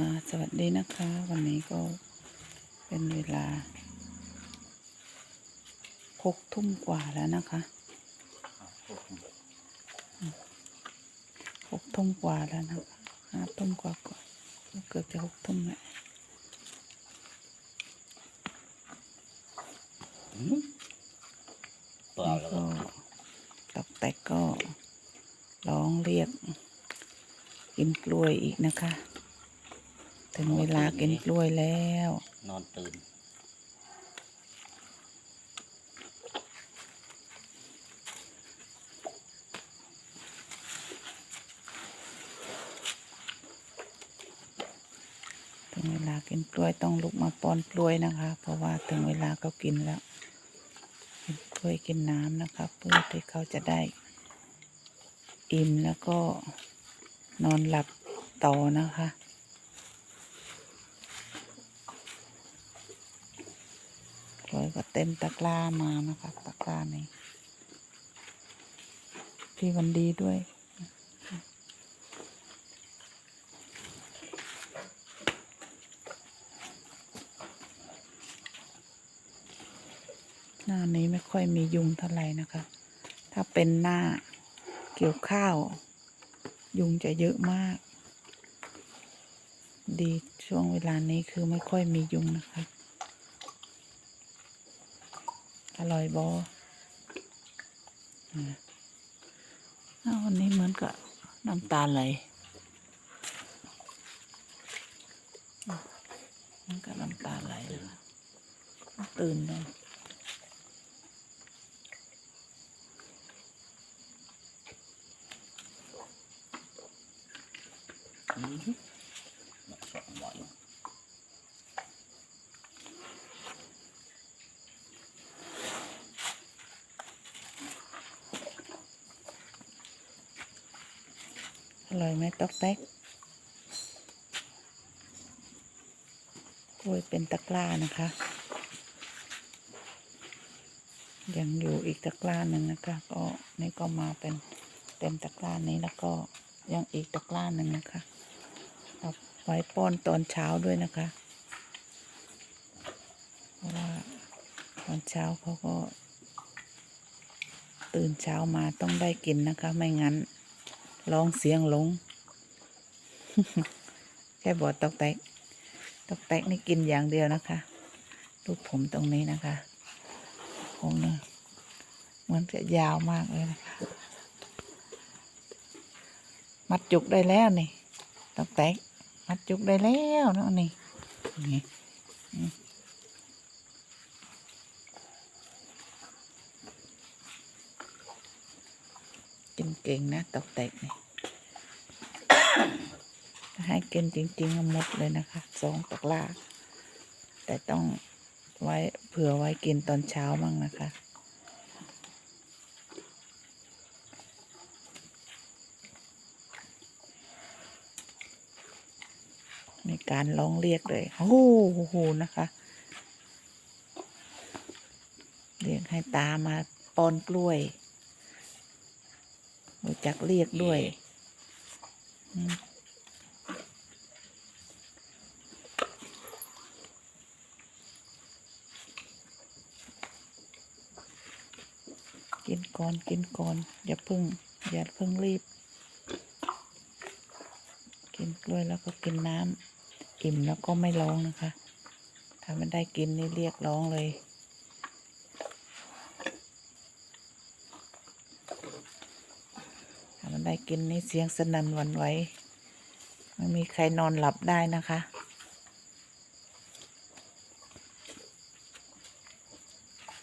ค่ะ สวัสดีนะคะ วันนี้ก็เป็นเวลาหกทุ่มกว่าแล้วนะคะหกทุ่มกว่าแล้วนะคะห้าทุ่มกว่ากว่าเกือบจะหกทุ่มแล้วเปล่านี่แล้วก็ตอกแตกก็ร้องเรียกกินกล้วยอีกนะคะ ถึงเวลากินกล้วยแล้ว นอนตื่น ถึงเวลากินกล้วยต้องลุกมาป้อนกล้วยนะคะ เพราะว่าถึงเวลาเขากินแล้ว กินกล้วยกินน้ำนะคะเพื่อที่เขาจะได้อิ่มแล้วก็นอนหลับต่อนะคะ ก็เต็มตะกร้ามานะคะตะกร้านี้พี่วันดีด้วย หน้านี้ไม่ค่อยมียุงเท่าไหร่นะคะ ถ้าเป็นหน้าเกี่ยวข้าว ยุงจะเยอะมาก ดีช่วงเวลานี้คือไม่ค่อยมียุงนะคะ อร่อยบออาวันนี้เหมือนกับน้ำตาไหลเหมันก็น้ำตาไหลเลยตื่นเลยมาสองบ่อย อร่อยไหมตอกแตกกล้วยเป็นตะกร้านะคะ ยังอยู่อีกตะกร้าหนึ่งนะคะ ก็นี่ก็มาเป็นเต็มตะกร้านี้แล้วก็ยังอีกตะกร้าหนึ่งนะคะเอาไว้ป้อนตอนเช้าด้วยนะคะ เพราะว่าตอนเช้าเขาก็ ตื่นเช้ามาต้องได้กินนะคะ ไม่งั้น ร้องเสียงหลง แค่บอกตอกแตกตอกแตกนี่กินอย่างเดียวนะคะรูปผมตรงนี้นะคะ ผมเนี่ยมันจะยาวมากเลยนะคะ มัดจุกได้แล้วนี่ตอกแตกมัดจุกได้แล้วเนาะนี่นี่อืมกิ นเก่งนะตอกแตกนี่ให้กินจริงๆหมดเลยนะคะสองตกร้าแต่ต้องไว้เผื่อไว้กินตอนเช้ามั่งนะคะมีการร้องเรียกเลย โอ้โห นะคะ เรียกให้ตามาปอนกล้วย รู้จักเรียกด้วยกินก่อนกินก่อน อย่าเพึ่ง อย่าเพึ่งรีบ กินกล้วยแล้วก็กินน้ำอิ่มแล้วก็ไม่ร้องนะคะ ถ้าไม่ได้กินนี่เรียกร้องเลย ได้กินในเสียงสนั่นวันไหวไม่มีใครนอนหลับได้นะคะ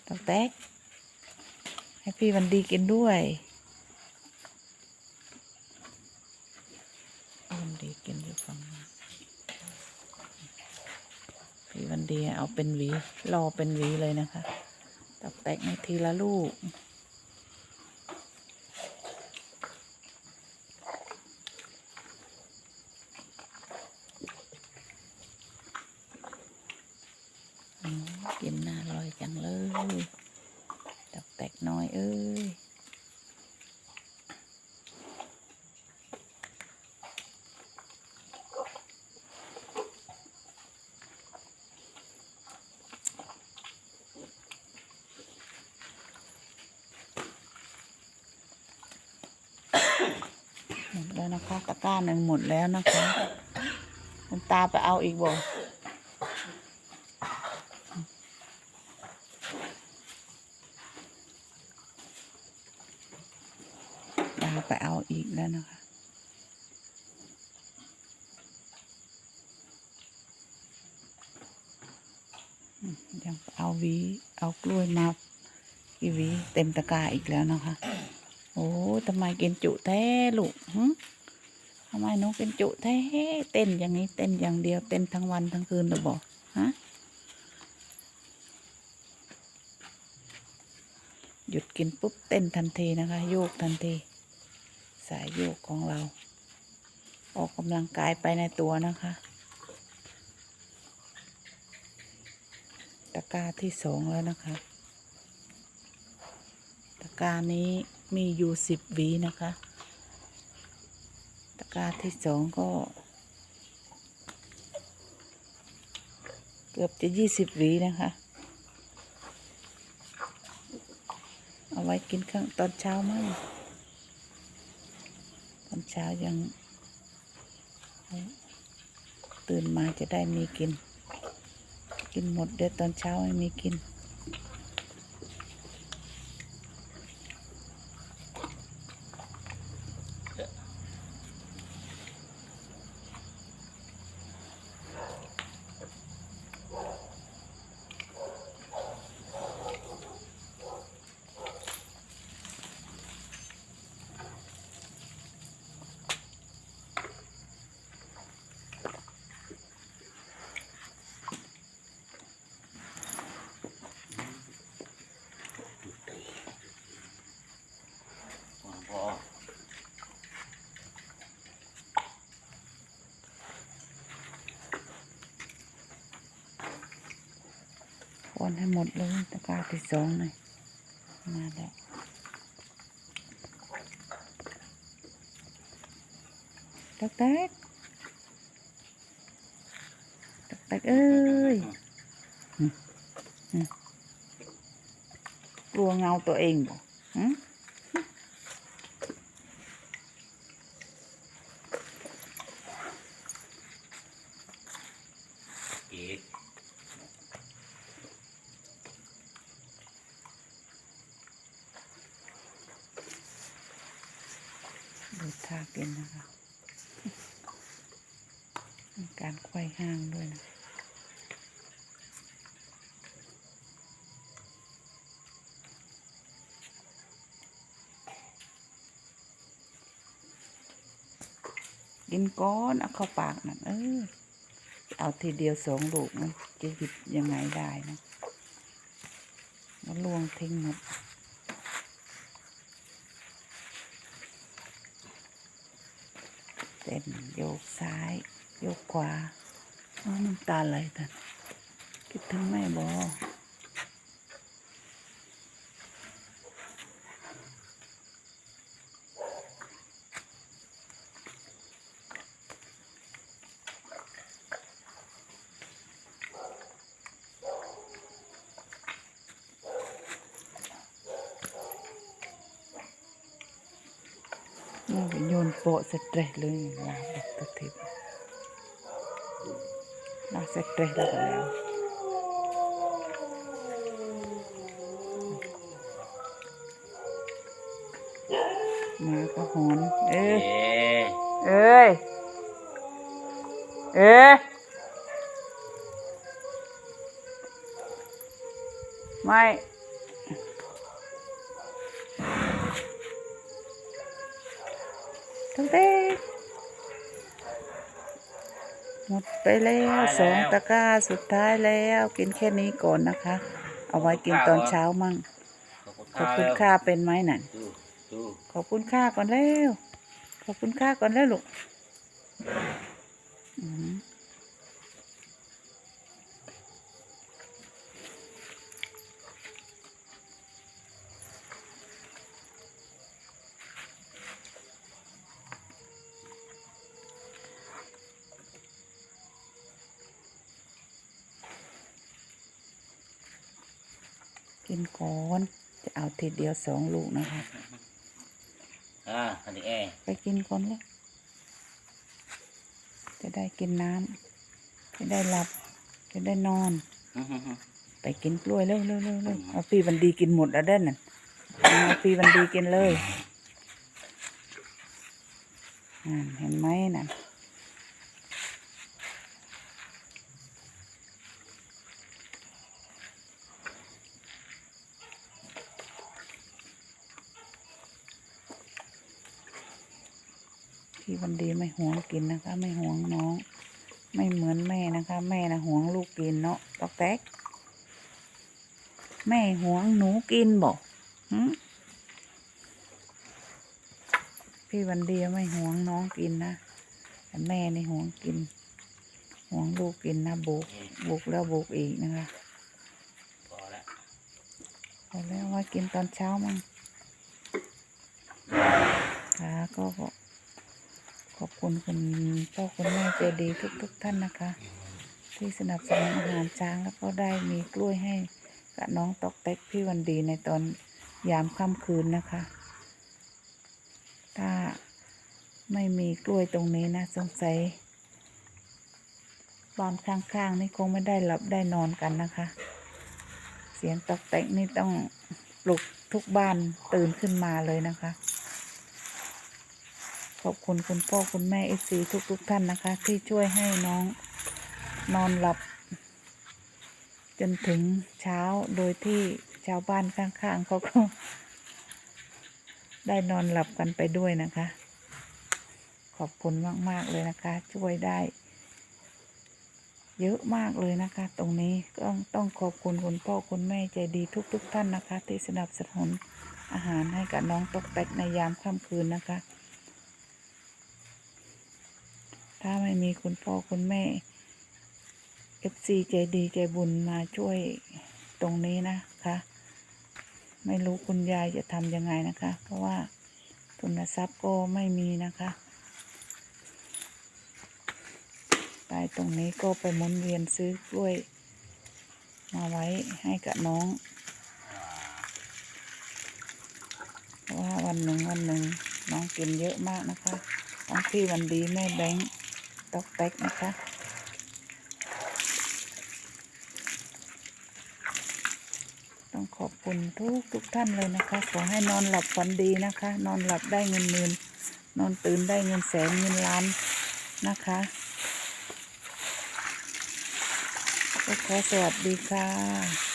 ตอกแตก ให้พี่วันดีกินด้วยพี่วันดีกินอยู่ฝั่งนู้พี่วันดีเอาเป็นหวีรอเป็นหวีเลยนะคะตักแตกในทีละลูก ยดอกแตกน้อยเอ้ยหมดแล้วนะคะตะก้าหนึ่งหมดแล้วนะคะคุณตาไปเอาอีกบ่ ไปเอาอีกแล้วนะคะ ยังเอาวีเอากล้วยมาอีวีเต็มตะกร้าอีกแล้วนะคะ โอ้ทำไมกินจุแท้ลูกทำไมหนูกินจุแท้เต้นอย่างนี้เต้นอย่างเดียวเต้นทั้งวันทั้งคืนหรือบอกฮะหยุดกินปุ๊บเต้นทันทีนะคะ โยกทันทีายโยกของเรา ออกกำลังกายไปในตัวนะคะ ตะกร้าที่สองแล้วนะคะ ตะกร้านี้มีอยู่สิบวีนะคะ ตะกร้าที่สองก็ เกือบจะยี่สิบวีนะคะเอาไว้กินข้างตอนเช้ามั่ง อนเช้ายัง ตื่นมาจะได้มีกิน กินหมดเดี๋ยวตอนเช้าไม่มีกิน คนให้หมดเลยตะกร้าที่สองหน่อยมาแล้วตักแตกตักแตกเอ้ยอืมอืมกลัวเงาตัวเองบ่หืม อีก ดูท่ากินนะคะการไขว้ห้างด้วยนะกินก้อนเอาเข้าปากนั่นเออเอาทีเดียวสองลูกมันจะหยิบยังไงได้นะมันลวงทิ้งหมด ต้นโยกซ้าย โยกขวาน้ำตาไหลท่คิดถึงแม่บอ โยนโปะสเตรสเลยลาบตัวทิพย์ลาสเตรสแล้วแล้วมาก็หอน เอ้เอ๊ยเอ้ย เอ้ย ไม่ ทั้งเต้หมดไปแล้วสองตะกร้าสุดท้ายแล้ว กินแค่นี้ก่อนนะคะ เอาไว้กินตอนเช้ามั่ง ขอบคุณค่าเป็นไหมนั่นดูดูขอบคุณค่าก่อนแล้ว ขอบคุณค่าก่อนแล้วลูก ขึ้นก้อน จะเอาทีเดียวสองลูกนะคะ อ่าอันนี้แอร์ไปกินก้อนเลยจะได้กินน้ำจะได้หลับ จะได้นอน ไปกินกล้วยเร็วๆๆเร็วเอาปีวันดีกินหมดแล้วเด่นน่ะเอาปีวันดีกินเลยเห็นไหมนั่ะ พี่บันดีไม่หวงกินนะคะ ไม่หวงน้อง ไม่เหมือนแม่นะคะ แม่นะหวงลูกกินเนาะตอกแตก แม่หวงหนูกินบอกพี่วันเดียไม่หวงน้องกินนะแต่แม่ในี่หวงกินหวงลูกกินนะบุกบุกแล้วบุกอีกนะคะพอแล้วพอแล้วว่ากินตอนเช้ามั่งค่ะก็ ขอบคุณคุณพ่อคุณแม่ใจดีทุกทุกท่านนะคะ ที่สนับสนุนอาหารช้างแล้วก็ได้มีกล้วยให้กับน้องตอกเต็กพี่วันดีในตอนยามค่ำคืนนะคะ ถ้าไม่มีกล้วยตรงนี้นะสงสัยบ้านข้างๆนี่คงไม่ได้หลับได้นอนกันนะคะ เสียงตอกเต็กนี่ต้องปลุกทุกบ้านตื่นขึ้นมาเลยนะคะ ขอบคุณคุณพ่อคุณแม่เอซีทุกๆท่านนะคะ ที่ช่วยให้น้องนอนหลับ จนถึงเช้าโดยที่ชาวบ้านข้างๆเขาก็ ได้นอนหลับกันไปด้วยนะคะ ขอบคุณมาก ๆ เลยนะคะ ช่วยได้ เยอะมากเลยนะคะ ตรงนี้ก็ต้องขอบคุณคุณพ่อคุณแม่ใจดีทุก ๆ ท่านนะคะ ที่สนับสนุนอาหารให้กับน้องตกแตกในยามค่ำคืนนะคะ ถ้าไม่มีคุณพ่อคุณแม่ FC ใจดีใจบุญมาช่วยตรงนี้นะคะ ไม่รู้คุณยายจะทำยังไงนะคะ เพราะว่าทุนทรัพย์ก็ไม่มีนะคะตายตรงนี้ก็ไปมุนเวียนซื้อกล้วย มาไว้ให้กับน้องเพราะว่าวันหนึ่งวันหนึ่งน้องกินเยอะมากนะคะทั้งพี่วันดีแม่แบงค์ ตอกแตกนะคะต้องขอบคุณทุกทุกท่านเลยนะคะ ขอให้นอนหลับฝันดีนะคะ นอนหลับได้เงินหมื่นนอนตื่นได้เงินแสนเงินล้านนะคะก็ขอสวัสดีค่ะ